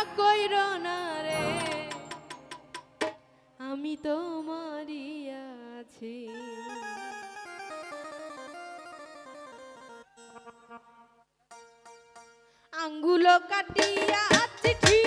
রাগ কইর না রে। আমি তোমারই আছি। আঙ্গুলো কাটিয়া চিঠি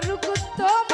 ফারুক